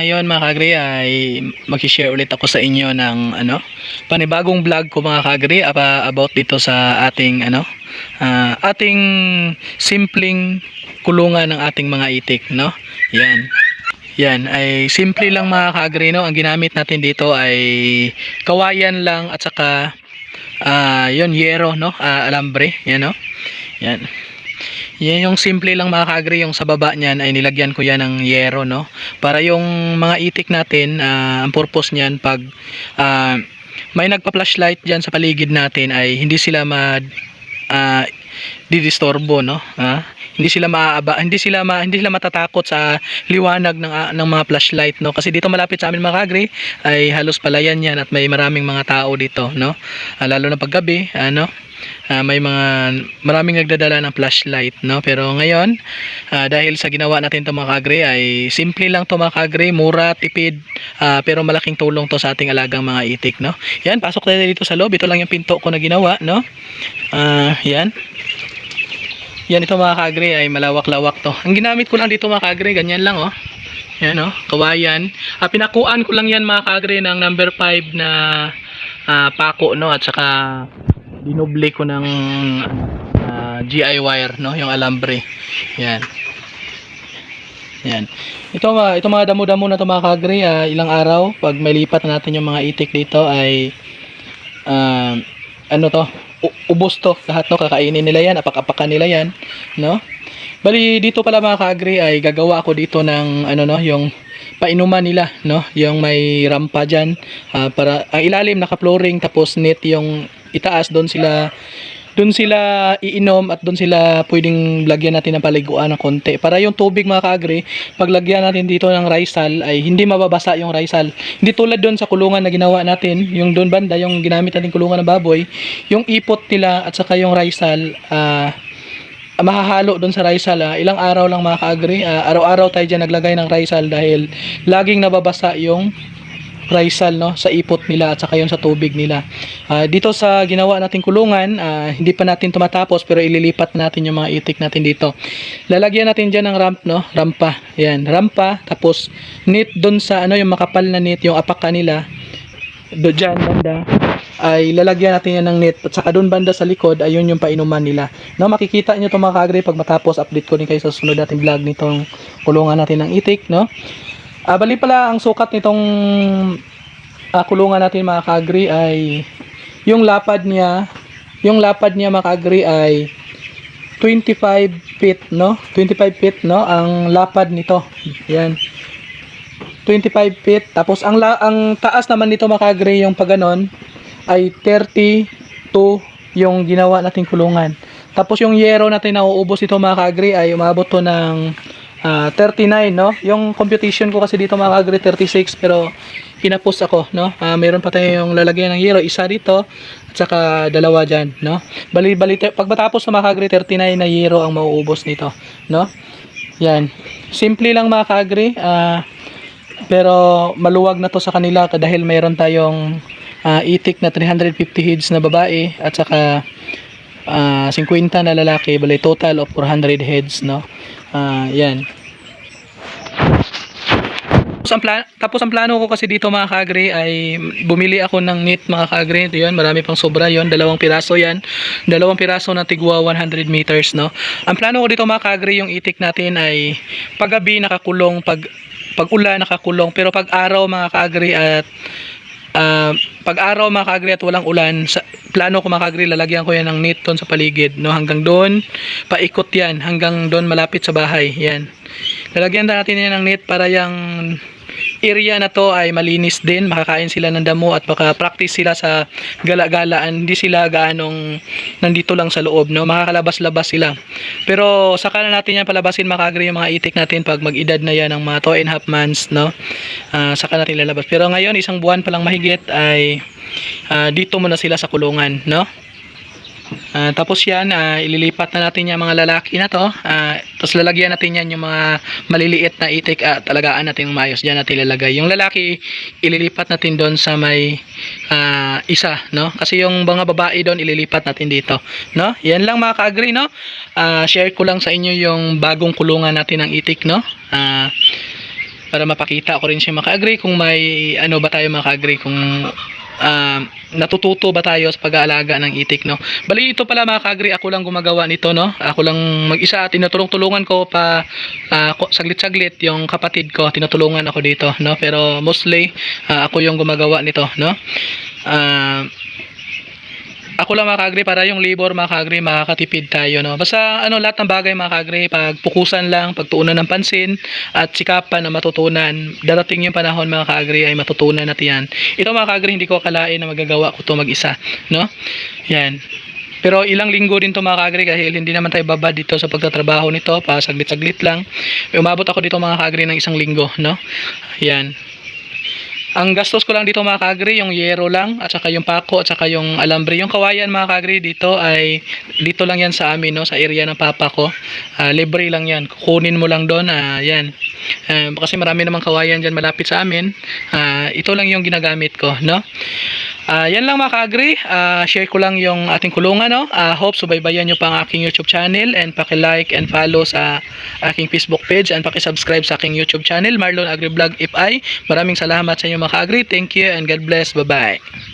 Ngayon mga kagri ay mag-share ulit ako sa inyo ng ano, panibagong vlog ko mga kagri about dito sa ating ano, ah, ating simpleng kulungan ng ating mga itik, no? Yan. Yan ay simple lang mga kagri no. Ang ginamit natin dito ay kawayan lang at saka ah, yon yero no, Ah, alambre, yan no. Yan. Yan yung simple lang mga kaagri, yung sa baba niyan ay nilagyan ko yan ng yero, no? Para yung mga itik natin, ah, ang purpose niyan pag ah, may nagpa-flashlight diyan sa paligid natin ay hindi sila ma ah, didisturbo, no? Ah, hindi sila maaaba, hindi sila ma, hindi sila matatakot sa liwanag ng ah, ng mga flashlight, no? Kasi dito malapit sa amin mga ay halos palayan yan at may maraming mga tao dito, no? Ah, lalo na paggabi, ano? Ah, may mga maraming nagdadala ng flashlight no? Pero ngayon ah, dahil sa ginawa natin to mga kagre ay simple lang to mga kagre mura tipid ah, pero malaking tulong to sa ating alagang mga itik no? Yan pasok tayo dito sa loob. Ito lang yung pinto ko na ginawa no? Ah, yan. Yan ito mga kagre ay malawak-lawak to. Ang ginamit ko lang dito mga kagre ganyan lang oh. Yan oh kawayan. Ah, pinakuan ko lang yan mga kagre ng number 5 na ah, pako no? At saka dinoble ko ng ah, GI wire no? Yung alambre. Yan. Yan. Ito mga ito mga damo-damo na to mga kagre ah, ilang araw pag may lipat na natin yung mga itik dito ay ah, ano to? Ubos to lahat no? Kakainin nila yan apak-apakan nila yan no? Bali dito pala mga kagre ay gagawa ako dito ng ano no? Yung painuman nila no? Yung may rampa diyan para ang ilalim naka-flooring tapos net yung itaas doon sila doon sila iinom at doon sila pwedeng lagyan natin ng paliguan ng konti. Para yung tubig mga kaagri paglagyan natin dito ng raisal ay hindi mababasa yung raisal hindi tulad doon sa kulungan na ginawa natin yung doon banda yung ginamit natin kulungan ng baboy yung ipot nila at saka yung raisal ah mahahalo doon sa Rizal ah. ilang araw lang mga kaagri Ah, araw-araw tayo dyan naglagay ng Rizal dahil laging nababasa yung Rizal no sa ipot nila at saka yung sa tubig nila. Ah, dito sa ginawa nating kulungan ah, hindi pa natin tumatapos pero ililipat natin yung mga itik natin dito. Lalagyan natin dyan ng ramp no rampa. Yan rampa. Tapos net doon sa ano yung makapal na net yung apaka nila. Do dyan banda ay lalagyan natin yan ng net at saka doon banda sa likod ayun yung painuman nila. No makikita nyo to mga kaagri pag matapos update ko din kayo sa sunod nating vlog nitong kulungan natin ng itik no? Ah, bali pala ang sukat nitong ah, kulungan natin mga kaagri ay yung lapad niya yung lapad niya mga kaagri ay 25 feet no? 25 feet no? Ang lapad nito. Yan 25 feet. Tapos ang la ang taas naman nito makagre yung paganon ay 32 yung ginawa nating kulungan. Tapos yung yero natin na uubos dito mga kagre ay umabot to ng ah, 39 no. Yung computation ko kasi dito mga kagre 36 pero kinapos ako no. Ah, meron pa tayong lalagyan ng yero isa dito at saka dalawa diyan no. Bali bali pag matapos mga kagre 39 na yero ang mauubos nito no. Yan. Simple lang mga kagre. Ah pero maluwag na to sa kanila ka- dahil mayroon tayong ah, itik na 350 heads na babae at saka ah, 50 na lalaki bali total of 400 heads no? Ah, yan. Tapos ang, plan- tapos ang plano ko kasi dito mga kagre ay bumili ako ng net mga kagre ito yan marami pang sobra yon dalawang piraso yan. Dalawang piraso na tigwa 100 meters no? Ang plano ko dito mga kagre yung itik natin ay paggabi nakakulong pag pag ulan nakakulong pero pag araw mga kaagri at ah, pag araw mga at walang ulan sa, plano ko mga lalagyan ko yan ng net sa paligid no? Hanggang doon paikot yan. Hanggang doon malapit sa bahay yan. Lalagyan na natin yan ng net para yung area na to ay malinis din makakain sila ng damo at baka practice sila sa gala-galaan. Hindi sila gaanong nandito lang sa loob no? Makakalabas-labas sila. Pero saka na natin yan palabasin makagri yung mga itik natin pag mag-edad na yan ng mga 2 and half months no? Ah, saka natin lalabas. Pero ngayon isang buwan pa lang mahigit ay ah, dito muna sila sa kulungan no? Ah, tapos yan, ah, ililipat na natin yung mga lalaki na to. Ah, tapos lalagyan natin yan yung mga maliliit na itik at talagaan natin ng maayos. Diyan natin ilalagay. Yung lalaki, ililipat natin doon sa may ah, isa, no? Kasi yung mga babae doon, ililipat natin dito, no? Yan lang mga ka-agree, no? Ah, share ko lang sa inyo yung bagong kulungan natin ng itik, no? Ah, para mapakita ko rin siya maka-agree kung may ano ba tayo maka-agree kung ah, natututo ba tayo sa pag-aalaga ng itik no? Bali ito pala mga ka-agree ako lang gumagawa nito no? Ako lang mag-isa at tinutulong-tulungan ko pa ko- saglit-saglit yung kapatid ko tinutulungan ako dito no? Pero mostly ah, ako yung gumagawa nito no? Ah, ako lang mga ka-agree para yung labor mga ka-agree makakatipid tayo no? Basta ano lahat ng bagay mga ka-agree pagpukusan lang pagtuunan ng pansin at sikapan na matutunan. Darating yung panahon mga ka-agree ay matutunan natin yan. Ito mga ka-agree hindi ko akalain na magagawa ko to mag-isa no? Yan. Pero ilang linggo din to mga ka-agree dahil hindi naman tayo babad dito sa pagtatrabaho nito pa saglit-saglit lang. Umabot ako dito mga ka-agree ng isang linggo no? Yan ang gastos ko lang dito mga kagri, yung yero lang, at saka yung pako, at saka yung alambre. Yung kawayan mga kagri dito ay, dito lang yan sa amin, no, sa area ng papa ko. Ah, libre lang yan. Kukunin mo lang doon, ah, yan. Ah, kasi marami namang kawayan dyan malapit sa amin. Ah, ito lang yung ginagamit ko, no. Ah, yan lang mga kagri. Ah, share ko lang yung ating kulungan, no. Ah, hope subaybayan nyo pa ang aking YouTube channel and paki-like and follow sa aking Facebook page and paki-subscribe sa aking YouTube channel, Marlon Agri Vlog If I. Maraming salamat sa inyo mga ka-agri. Thank you and God bless. Bye-bye.